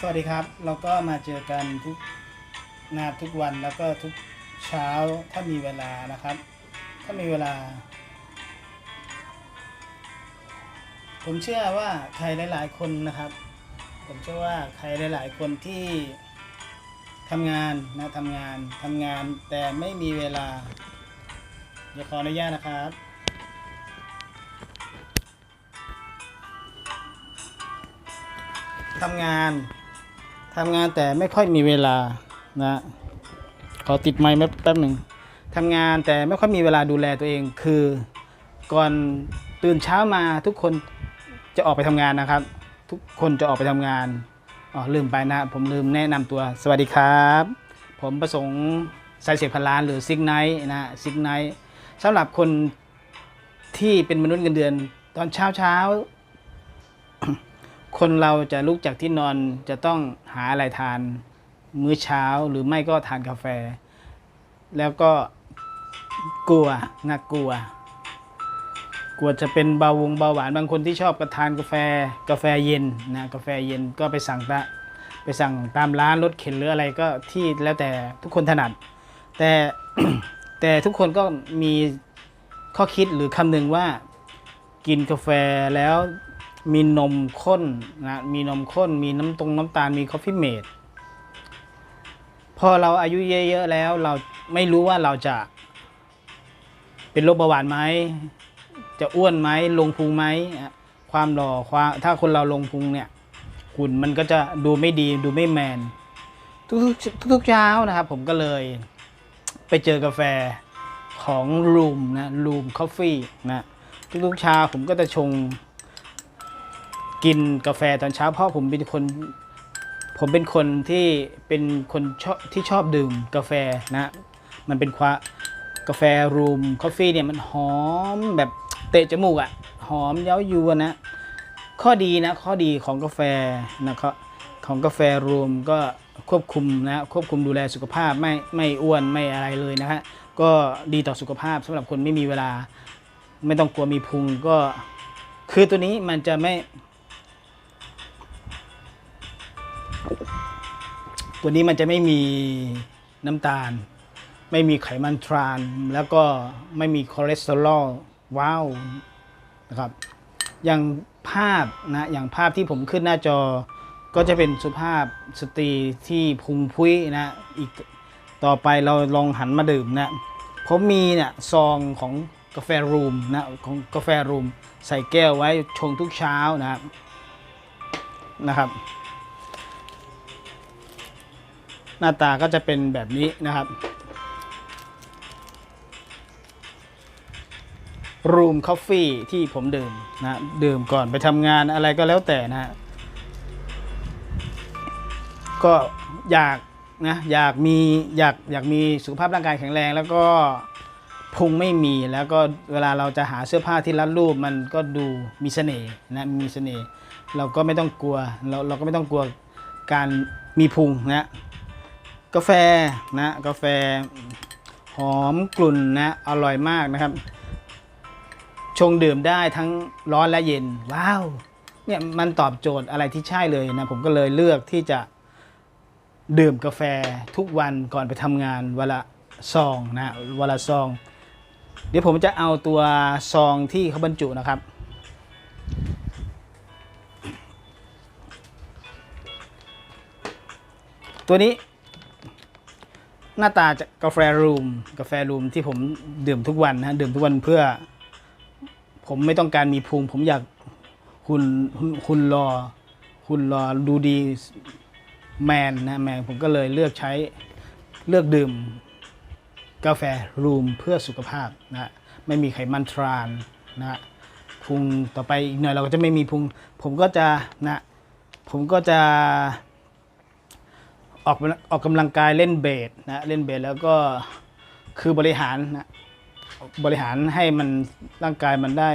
สวัสดีครับ เราก็มาเจอกันทุกนาทุกวันแล้วก็ทุกเช้าถ้ามีเวลานะครับ ถ้ามีเวลา ผมเชื่อว่าใครหลาย ๆ คนนะครับ ผมเชื่อว่าใครหลาย ๆ คนที่ทำงานนะทำงานทำงานแต่ไม่มีเวลาเดี๋ยวขออนุญาตนะครับทำงาน ทำงานแต่ไม่ค่อยมีเวลานะขอติดไมค์แป๊บหนึ่งทำงานแต่ไม่ค่อยมีเวลาดูแลตัวเอง คือก่อนตื่นเช้ามาทุกคนจะออกไปทำงานนะครับ ทุกคนจะออกไปทำงานอ๋อลืมไปนะ ผมลืมแนะนำตัวสวัสดีครับ ผมประสงค์สายเสียงพันล้านหรือซิกไนท์นะซิกไนท์สำหรับคนที่เป็นมนุษย์เงินเดือน ตอนเช้าเช้า คนเราจะลุกจากที่นอนจะต้องหาอะไรทาน มื้อเช้าหรือไม่ก็ทานกาแฟ แล้วก็กลัวนะกลัว กลัวจะเป็นเบาวงเบาหวานบางคนที่ชอบกระทานกาแฟกาแฟเย็นนะกาแฟเย็นก็ไปสั่งตะไปสั่งตามร้านรถเข็นหรืออะไรก็ที่แล้วแต่ทุกคนถนัด แต่แต่ทุกคนก็มีข้อคิดหรือคำหนึ่งว่ากินกาแฟแล้ว มีนมข้นนะมีนมข้น มีน้ำตรงน้ำตาลมีคอฟฟี่เมดพอเราอายุเยอะๆแล้ว เราไม่รู้ว่าเราจะ เป็นโรคเบาหวานไหมจะอ้วนไหมลงพุงไหมความหล่อความถ้าคนเราลงพุงเนี่ยหุ่นมันก็จะดูไม่ดีดูไม่แมน ทุกทุกๆเช้านะครับ ผมก็เลยไปเจอกาแฟของรูมนะรูมคอฟฟี่นะทุกๆเช้าผมก็จะชง กินกาแฟตอนเช้าเพราะผมเป็นคนผมเป็นคนที่เป็นคนชอบที่ชอบดื่มกาแฟนะมันเป็นควากาแฟรูมคอฟฟี่เนี่ยมันหอมแบบเตะจมูกอะ่ะหอมเย้ายวนนะ ข้อดีนะข้อดีของกาแฟนะครับของกาแฟรูมก็ควบคุมนะควบคุมดูแลสุขภาพไม่ไม่อ้วนไม่อะไรเลยนะฮะก็ดีต่อสุขภาพสำหรับคนไม่มีเวลา ไม่ต้องกลัวมีพุงก็ คือตัวนี้มันจะไม่ ตัวนี้มันจะไม่มีน้ำตาล ไม่มีไขมันทราน แล้วก็ไม่มีคอเลสเตอรอลว้าวนะครับ อย่างภาพนะอย่างภาพที่ผมขึ้นหน้าจอ ก็จะเป็นสุภาพสตรีที่พุงพุ้ยนะอีกต่อไปเราลองหันมาดื่มนะผมมีเนี่ยซองของกาแฟรูมนะของกาแฟรูม ใส่แก้วไว้ชงทุกเช้านะครับนะครับ หน้าตาก็จะเป็นแบบนี้นะครับรูม c อฟฟี่ที่ผมดื่มนะดื่มก่อนไปทำงานอะไรก็แล้วแต่นะฮะก็อยากนะอยากมีอยากอยากมีสุขภาพร่างกายแข็งแรง แล้วก็พุงไม่มีแล้วก็เวลาเราจะหาเสื้อผ้าที่รัดรูปมันก็ดูมีเสน่ห์นะมีเสน่ห์เราก็ไม่ต้องกลัวเราเราก็ไม่ต้องกลัวการมีพุงนะ กาแฟนะกาแฟหอมกลุ่นนะอร่อยมากนะครับ ชงดื่มได้ทั้งร้อนและเย็น ว้าวเนี่ยมันตอบโจทย์อะไรที่ใช่เลยนะผมก็เลยเลือกที่จะดื่มกาแฟทุกวันก่อนไปทำงานวันละซองนะวันละซอง เดี๋ยวผมจะเอาตัวซองที่เขาบรรจุนะครับ ตัวนี้ หน้าตาจะกาแฟรูม กาแฟรูมที่ผมดื่มทุกวันนะดื่มทุกวันเพื่อ ผมไม่ต้องการมีพุง ผมอยากหุ่นหุ่นหุ่นรอหุ่นรอดูดีแมนนะแมนผมก็เลยเลือกใช้เลือกดื่ม กาแฟรูมเพื่อสุขภาพนะไม่มีไขมันทรานนะพุงต่อไปอีกหน่อยเราก็จะไม่มีพุง ผมก็จะนะ ผมก็จะ ออกออกกำลังกายเล่นเบสนะเล่นเบสแล้วก็คือบริหารนะบริหารให้มันร่างกายมันได้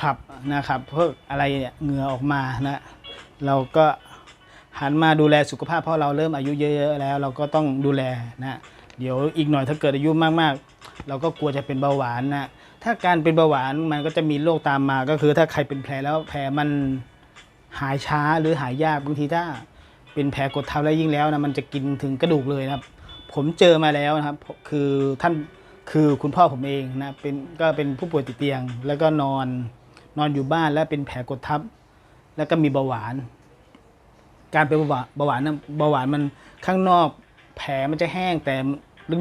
ขับนะครับเพื่ออะไรเนี่ยเหงื่อออกมานะเราก็หันมาดูแลสุขภาพเพราะเราเริ่มอายุเยอะๆแล้ว เราก็ต้องดูแลนะเดี๋ยวอีกหน่อยถ้าเกิดอายุมากๆ เราก็กลัวจะเป็นเบาหวานนะถ้าการเป็นเบาหวานมันก็จะมีโรคตามมาก็คือถ้าใครเป็นแผลแล้วแผลมันหายช้าหรือหายยากบางทีถ้า เป็นแผลกดทับแล้วยิ่งแล้วนะมันจะกินถึงกระดูกเลยนะครับ ผมเจอมาแล้วนะครับ คือท่านคือคุณพ่อผมเองนะเป็นก็เป็นผู้ป่วยติดเตียง แล้วก็นอนนอนอยู่บ้านแล้วเป็นแผลกดทับ แล้วก็มีเบาหวาน การเป็นเบาหวานเบาหวานนะเบาหวานมันข้างนอก แผลมันจะแห้งแต่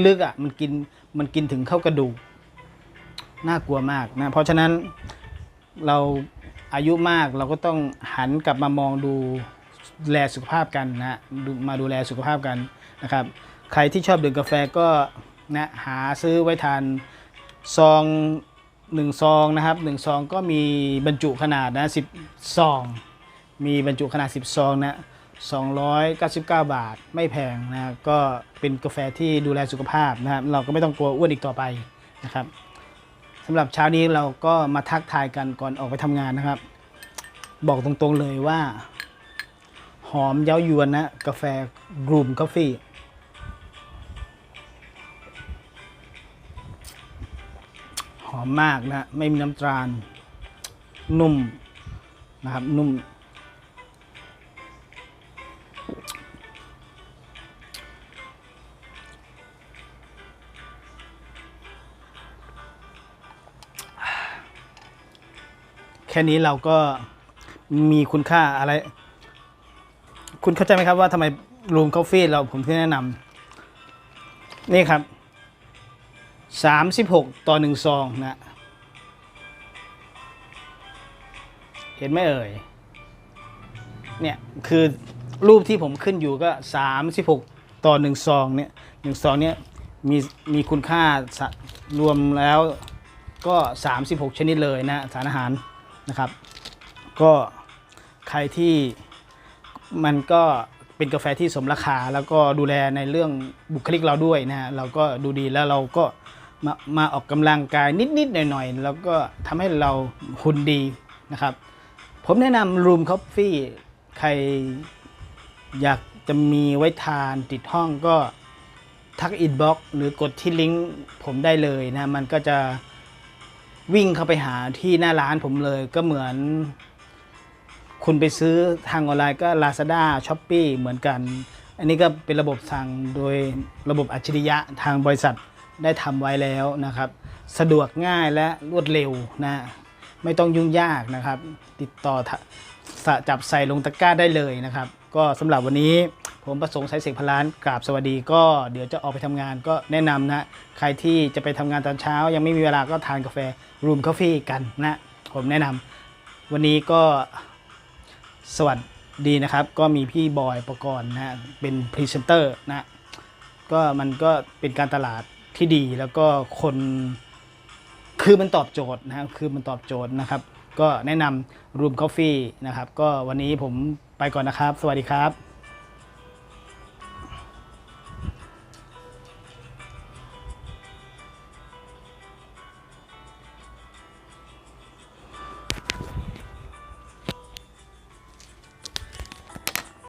ลึกๆอะมันกินมันกินถึงเข้ากระดูกน่ากลัวมากนะเพราะฉะนั้นเราอายุมากเราก็ต้องหันกลับมามองดู แลสุขภาพกันนะมาดูแลสุขภาพกันนะครับ ใครที่ชอบดื่มกาแฟก็นะหาซื้อไว้ทานซองหนึ่งซองนะครับหนึ่งซองก็มีบรรจุขนาดนะสิบซอง มีบรรจุขนาด 10 ซองนะ299 บาทไม่แพงนะก็เป็นกาแฟที่ดูแลสุขภาพนะครับ เราก็ไม่ต้องกลัวอ้วนอีกต่อไปนะครับสำหรับเช้านี้เราก็มาทักทายกันก่อนออกไปทำงานนะครับ บอกตรงๆเลยว่า หอมเย้ายวนนะ กาแฟกลุ่มกาแฟหอมมากนะ ไม่มีน้ำตาล นุ่มนะครับ นุ่ม แค่นี้เราก็มีคุณค่าอะไร คุณเข้าใจไหมครับว่าทำไมรูม c อฟฟี่เราผมที่แนะนำนี่ครับสามสิบหกต่อหนึ่งซองนะ เห็นไหมเอ่ย เนี่ย คือรูปที่ผมขึ้นอยู่ก็36ต่อ1ซองเนี่ยหนึ่งซองเนี่ยมีมีคุณค่ารวมแล้วก็ 36 ชนิดเลยนะสารอาหารนะครับ ก็ใครที่ มันก็เป็นกาแฟที่สมราคา แล้วก็ดูแลในเรื่องบุคลิกเราด้วยนะฮะเราก็ดูดีแล้วเราก็มามาออกกำลังกายนิดๆหน่อยๆ แล้วก็ทำให้เราหุ่นดีนะครับ ผมแนะนำ Room Coffee ใครอยากจะมีไว้ทานติดห้องก็ทักอินบ็อกหรือกดที่ลิงก์ผมได้เลยนะ มันก็จะวิ่งเข้าไปหาที่หน้าร้านผมเลยก็เหมือน คุณไปซื้อทางออนไลน์ก็ Lazada s h o p e e เหมือนกัน อันนี้ก็เป็นระบบสั่งโดยระบบอัจฉริยะทางบริษัทได้ทำไว้แล้วนะครับ สะดวกง่ายและรวดเร็วนะไม่ต้องยุ่งยากนะครับ ติดต่อสะจับใส่ลงตะกร้าได้เลยนะครับ ก็สำหรับวันนี้ผมประสงค์สายเสกพลานกราบสวัสดีก็เดี๋ยวจะออกไปทำงานก็แนะนำนะใครที่จะไปทำงานตอนเช้า ยังไม่มีเวลาก็ทานกาแฟรูม c o f ฟกันนะ ผมแนะนำวันนี้ก็ สวัสดีนะครับ ก็มีพี่บอยประกรณ์นะเป็นพรีเซนเตอร์นะก็มันก็เป็นการตลาดที่ดีแล้วก็คนคือมันตอบโจทย์นะครับคือมันตอบโจทย์นะครับ ก็แนะนำรูมกาแฟนะครับ ก็วันนี้ผมไปก่อนนะครับ สวัสดีครับ